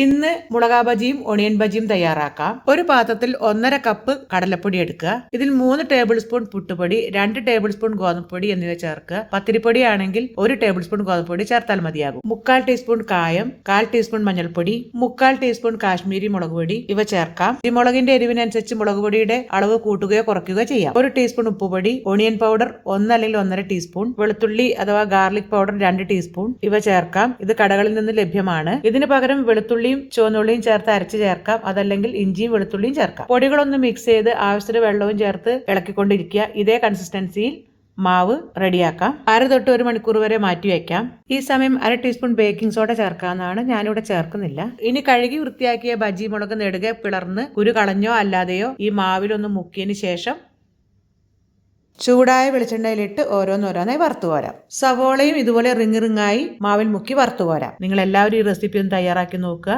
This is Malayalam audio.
ഇന്ന് മുളകാ ബജിയും ഒണിയൻ ബജിയും തയ്യാറാക്കാം. ഒരു പാത്രത്തിൽ ഒന്നര കപ്പ് കടലപ്പൊടി എടുക്കുക. ഇതിൽ മൂന്ന് ടേബിൾ സ്പൂൺ പുട്ടുപൊടി രണ്ട് ടേബിൾ സ്പൂൺ ഗോതമ്പൊടി എന്നിവ ചേർക്കുക. പത്തിരിപ്പൊടി ആണെങ്കിൽ ഒരു ടേബിൾ സ്പൂൺ ഗോതമ്പൊടി ചേർത്താൽ മതിയാകും. മുക്കാൽ ടീസ്പൂൺ കായം കാൽ ടീസ്പൂൺ മഞ്ഞൾപ്പൊടി മുക്കാൽ ടീസ്പൂൺ കാശ്മീരി മുളക് പൊടി ഇവ ചേർക്കാം. മുളകിന്റെ എരിവിനനുസരിച്ച് മുളക് പൊടിയുടെ അളവ് കൂട്ടുകയോ കുറയ്ക്കുകയോ ചെയ്യാം. ഒരു ടീസ്പൂൺ ഉപ്പുപൊടി ഒണിയൻ പൗഡർ ഒന്ന് അല്ലെങ്കിൽ ഒന്നര ടീസ്പൂൺ വെളുത്തുള്ളി അഥവാ ഗാർലിക് പൗഡർ രണ്ട് ടീസ്പൂൺ ഇവ ചേർക്കാം. ഇത് കടകളിൽ നിന്ന് ലഭ്യമാണ്. ഇതിന് പകരം വെളുത്തുള്ളിയും ചുവന്നുള്ളിയും ചേർത്ത് അരച്ച് ചേർക്കാം. അതല്ലെങ്കിൽ ഇഞ്ചിയും വെളുത്തുള്ളിയും ചേർക്കാം. പൊടികളൊന്ന് മിക്സ് ചെയ്ത് ആവശ്യത്തിന് വെള്ളവും ചേർത്ത് ഇളക്കിക്കൊണ്ടിരിക്കുക. ഇതേ കൺസിസ്റ്റൻസിയിൽ മാവ് റെഡിയാക്കാം. അര തൊട്ട് ഒരു മണിക്കൂർ വരെ മാറ്റി വെക്കാം. ഈ സമയം അര ടീസ്പൂൺ ബേക്കിംഗ് സോഡ ചേർക്കാവുന്നതാണ് ഞാനിവിടെ ചേർക്കുന്നില്ല. ഇനി കഴുകി വൃത്തിയാക്കിയ ബജി മുളക് നെടുകെ പിളർന്ന് കുരു കളഞ്ഞോ അല്ലാതെയോ ഈ മാവിലൊന്ന് മുക്കിയതിന് ശേഷം ചൂടായ വെളിച്ചെണ്ണയിലിട്ട് ഓരോന്നോരോന്നായി വറുത്തു പോരാം. സവോളയും ഇതുപോലെ റിങ് റിങ്ങായി മാവിൽ മുക്കി വറുത്തു പോരാം. നിങ്ങൾ എല്ലാവരും ഈ റെസിപ്പി ഒന്ന് തയ്യാറാക്കി നോക്കുക.